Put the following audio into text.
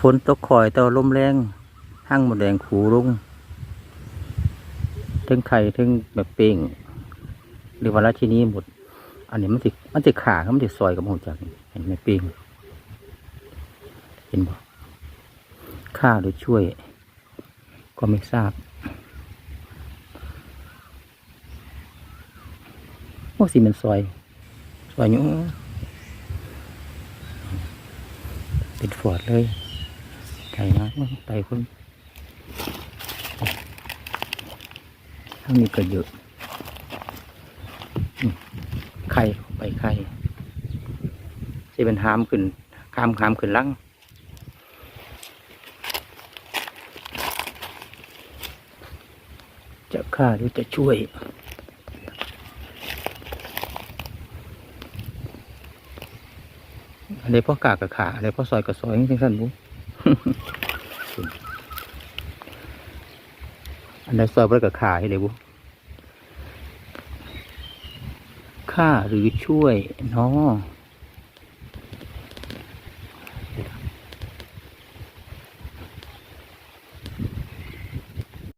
ฝนตกคอยแต่ว่าลมแรงห้างหมดแดงขูลงถึงไข่ถึงแบบเป้งหรือว่าราชินีหมด อันนี้มันติมันติขาครับมันติดซอยกับหัวจักเห็นไหมเป้งเห็นบ่ฆ่าหรือช่วย ก็ไม่ทราบโอ้สิมันซอยซอยอยู่เป็นฟอดเลย ไก่นะไปคนทั้งนี้ก็เยอะไข่ไปไข่จะเป็นหามขึ้นขามขามขึ้นลังจะฆ่าหรือจะช่วยอะไรพ่อกากกับขาอะไรพ่อซอยกับซอยนี่สั้นบุ๊ อันใดซอยบ่ไปกับขาให้เลยบุค่าหรือช่วยเนาะ